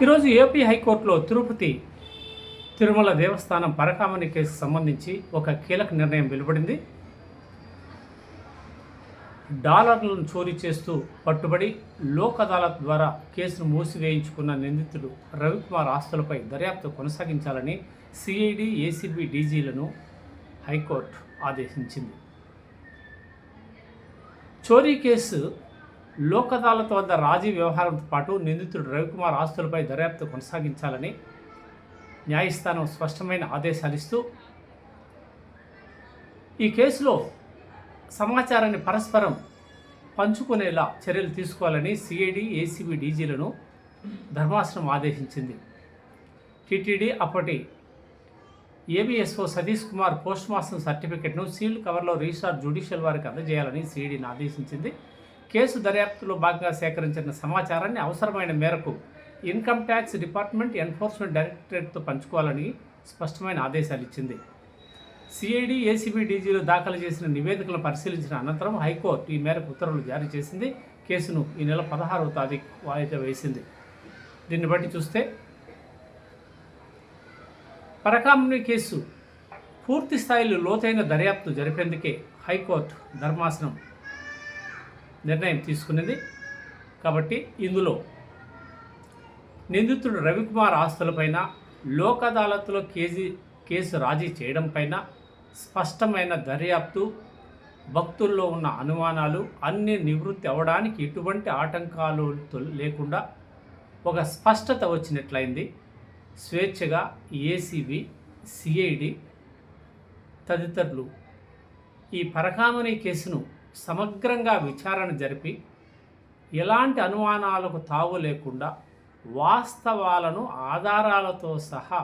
ఈరోజు ఏపీ హైకోర్టులో తిరుపతి తిరుమల దేవస్థానం పరకామణి కేసు సంబంధించి ఒక కీలక నిర్ణయం వెలువడింది. డాలర్లను చోరీ చేస్తూ పట్టుబడి లోక్ అదాలత్ ద్వారా కేసును మూసివేయించుకున్న నిందితుడు రవికుమార్ ఆస్తులపై దర్యాప్తు కొనసాగించాలని సిఐడి ఏసీబీ డీజీలను హైకోర్టు ఆదేశించింది. చోరీ కేసు లోక్ వద్ద రాజీ వ్యవహారంతో పాటు నిందితుడు రవికుమార్ ఆస్తులపై దర్యాప్తు కొనసాగించాలని న్యాయస్థానం స్పష్టమైన ఆదేశాలు ఇస్తూ ఈ కేసులో సమాచారాన్ని పరస్పరం పంచుకునేలా చర్యలు తీసుకోవాలని సిఐడి ఏసీబీ డీజీలను ధర్మాసనం ఆదేశించింది. టీటీడీ అప్పటి ABSO Satish Kumar post master సర్టిఫికెట్ను సీల్డ్ కవర్లో రిజిస్ట్రార్ జ్యుడిషియల్ వారికి అందజేయాలని సిఐడిని ఆదేశించింది. కేసు దర్యాప్తులో భాగంగా సేకరించిన సమాచారాన్ని అవసరమైన మేరకు ఇన్కమ్ ట్యాక్స్ డిపార్ట్మెంట్ ఎన్ఫోర్స్మెంట్ డైరెక్టరేట్తో పంచుకోవాలని స్పష్టమైన ఆదేశాలు ఇచ్చింది. సిఐడి ఏసీబీ డీజీలు దాఖలు చేసిన నివేదికలను పరిశీలించిన అనంతరం హైకోర్టు ఈ మేరకు ఉత్తర్వులు జారీ చేసింది. కేసును ఈ నెల పదహారవ తారీఖు వాయిదా వేసింది. దీన్ని బట్టి చూస్తే పరకామణి కేసు పూర్తి స్థాయిలో లోతైన దర్యాప్తు జరిపేందుకే హైకోర్టు ధర్మాసనం నిర్ణయం తీసుకున్నది. కాబట్టి ఇందులో నిందితుడు రవికుమార్ ఆస్తులపైన లోక్ అదాలత్లో కేజీ కేసు రాజీ చేయడం పైన స్పష్టమైన దర్యాప్తు భక్తుల్లో ఉన్న అనుమానాలు అన్ని నివృత్తి అవ్వడానికి ఎటువంటి ఆటంకాలు లేకుండా ఒక స్పష్టత వచ్చినట్లయింది. స్వేచ్ఛగా ఏసీబీ సిఐడి తదితరులు ఈ పరకామణి కేసును సమగ్రంగా విచారణ జరిపి ఎలాంటి అనుమానాలకు తావు లేకుండా వాస్తవాలను ఆధారాలతో సహా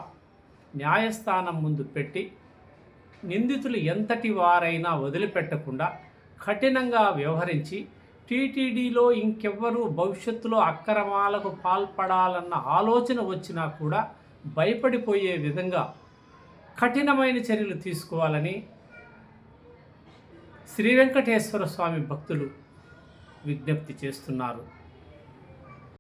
న్యాయస్థానం ముందు పెట్టి నిందితులు ఎంతటి వారైనా వదిలిపెట్టకుండా కఠినంగా వ్యవహరించి టీటీడీలో ఇంకెవ్వరూ భవిష్యత్తులో అక్రమాలకు పాల్పడాలన్న ఆలోచన వచ్చినా కూడా భయపడిపోయే విధంగా కఠినమైన చర్యలు తీసుకోవాలని శ్రీ వెంకటేశ్వర స్వామి భక్తులు విజ్ఞప్తి చేస్తున్నారు.